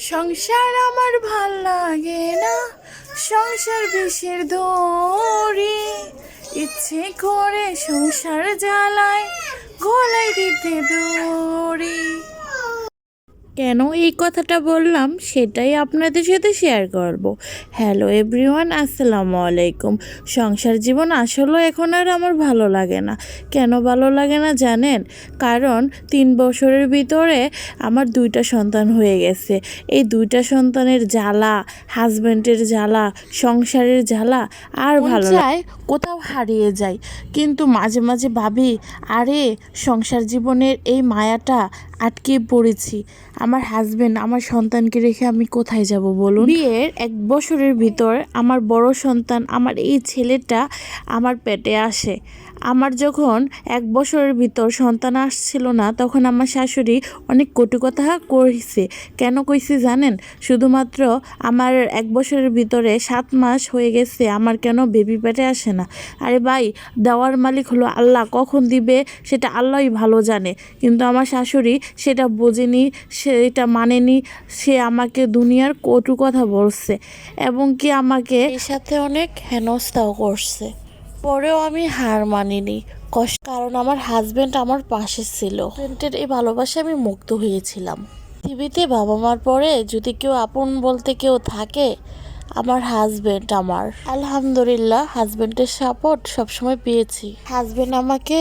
সংসার আমার ভালো লাগে না। সংসার বিষের দৌড়ি। ইচ্ছে করে সংসার জ্বালায়, গলায় দিতে দড়ি। কেন এই কথাটা বললাম সেটাই আপনাদের সাথে শেয়ার করব। হ্যালো এভরিওয়ান আসসালামু আলাইকুম। সংসার জীবন আসলে এখন আর আমার ভালো লাগে না। কেন ভালো লাগে না জানেন? কারণ তিন বছরের ভিতরে আমার দুইটা সন্তান হয়ে গেছে। এই দুইটা সন্তানের জ্বালা হাজব্যান্ডের জ্বালা সংসারের জ্বালা আর ভালো যায় কোথাও হারিয়ে যায়। কিন্তু মাঝে মাঝে ভাবি আরে সংসার জীবনের এই মায়াটা আটকে পড়েছি। আমার হাজবেন্ড আমার সন্তানকে রেখে আমি কোথায় যাব বলুন? বিয়ের এক বছরের ভিতর আমার বড় সন্তান, আমার এই ছেলেটা আমার পেটে আসে। আমার যখন এক বছরের ভিতর সন্তান আসছিল না, তখন আমার শাশুড়ি অনেক কটু কথা কইছে। কেন কইছে জানেন? শুধুমাত্র আমার এক বছরের ভিতরে সাত মাস হয়ে গেছে, আমার কেন বেবি পেটে আসে না? আরে ভাই, দেওয়ার মালিক হলো আল্লাহ, কখন দিবে সেটা আল্লাহই ভালো জানে। কিন্তু আমার শাশুড়ি সেটা বোঝেনি, সেটা মানেনি, সে আমাকে দুনিয়ার কটু কথা বলছে এবং কি আমাকে এর সাথে অনেক হেনস্থাও করছে। পরেও আমি হার মানিনি কষ্ট কারণ আমার হাজবেন্ড আমার পাশে ছিল। হাজবেন্ডের এই ভালোবাসায় আমি মুক্ত হয়েছিলাম। পৃথিবীতে বাবা মার পরে যদি কেউ আপন বলতে কেউ থাকে, আমার হাজবেন্ড আমার। আলহামদুলিল্লাহ হাজবেন্ডের সাপোর্ট সবসময় পেয়েছি। হাজবেন্ড আমাকে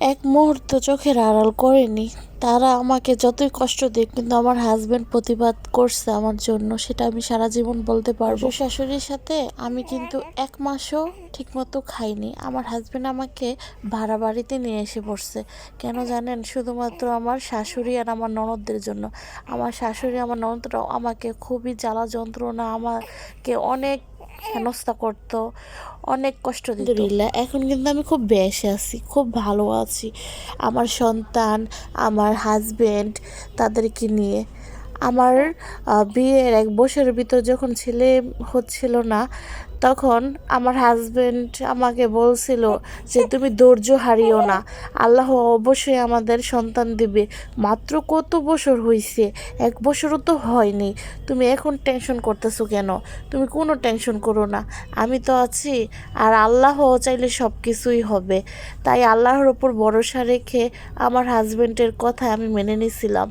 এক মুহূর্ত চোখের আড়াল করেনি। তারা আমাকে যতই কষ্ট দিক, কিন্তু আমার হাজব্যান্ড প্রতিবাদ করছে আমার জন্য, সেটা আমি সারা জীবন বলতে পারব। শাশুড়ির সাথে আমি কিন্তু এক মাসও ঠিকমতো খাইনি। আমার হাজব্যান্ড আমাকে ভাড়া বাড়িতে নিয়ে এসে পড়ছে। কেন জানেন? শুধুমাত্র আমার শাশুড়ি আর আমার ননদদের জন্য। আমার শাশুড়ি, আমার ননদরাও আমাকে খুবই জ্বালা যন্ত্রণা, আমাকে অনেক হেনস্থা করতো, অনেক কষ্ট দিত। এখন কিন্তু আমি খুব বেশে আছি, খুব ভালো আছি। আমার সন্তান, আমার হাজবেন্ড তাদেরকে নিয়ে। আমার বিয়ের এক বছরের ভিতর যখন ছেলে হচ্ছিল না, তখন আমার হাজবেন্ড আমাকে বলছিল যে, তুমি ধৈর্য হারিও না। আল্লাহ অবশ্যই আমাদের সন্তান দিবে। মাত্র কত বছর হয়েছে এক বছরও তো হয়নি। তুমি এখন টেনশন করতেছো কেন? তুমি কোনো টেনশন করো না। আমি তো আছি। আর আল্লাহ চাইলে সব কিছুই হবে। তাই আল্লাহর ওপর ভরসা রেখে আমার হাজবেন্ডের কথা আমি মেনে নিছিলাম।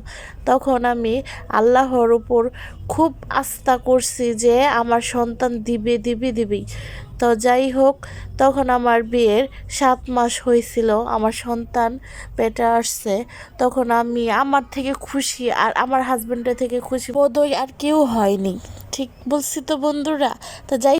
তখন আমি আল্লাহর উপর খুব আস্থা করছি যে আমার সন্তান দিবে দিবে দিবেই তো যাই হোক, তখন আমার বিয়ের সাত মাস হয়েছিল, আমার সন্তান পেটে আসছে। তখন আমি আমার থেকে খুশি আর আমার হাজব্যান্ডের থেকে খুশি বোধহয় আর কেউ হয়নি। ঠিক বলছি তো বন্ধুরা? তো যাই